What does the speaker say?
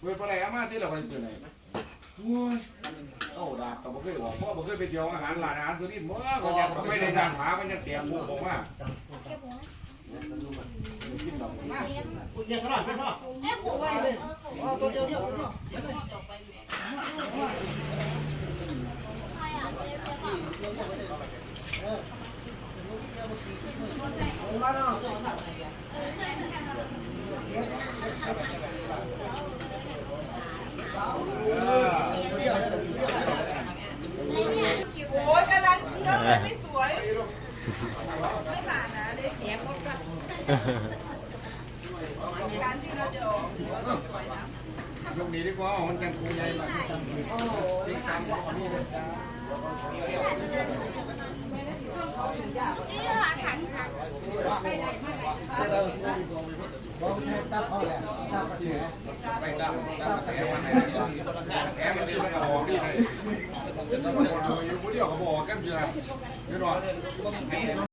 เปิดอะไรอามาที่เราไปเปิดไหนโอ้ยเอ้าดาบก็บ่เคยบอกพ่อบ่เคยไปเที่ยวอาหารร้านอาหารสุรินทร์เมื่อก็ยังไม่ได้ดังหามันยังเตียงหมูบอกว่ากินดอกมาเดี๋ยวขนาดไม่พอเอ้ผมว่าเอาตัวเดียวเดียวเดียวโไม่สวย ไม่ผ่านนะเลยแถมหมดก็การที่เราจะออกถือว่าสวยนะ ยกนี้ดีกว่ามันกันคงใหญ่มากติดตามของนี่เลยจ้า นี่ร้านขันค่ะ ไปตามตามกระแสมันให้ดีแกมันดีมันออกดีเลยอยู่ผู้เดียวก็บอกกันเถอะเดี๋ยวร อ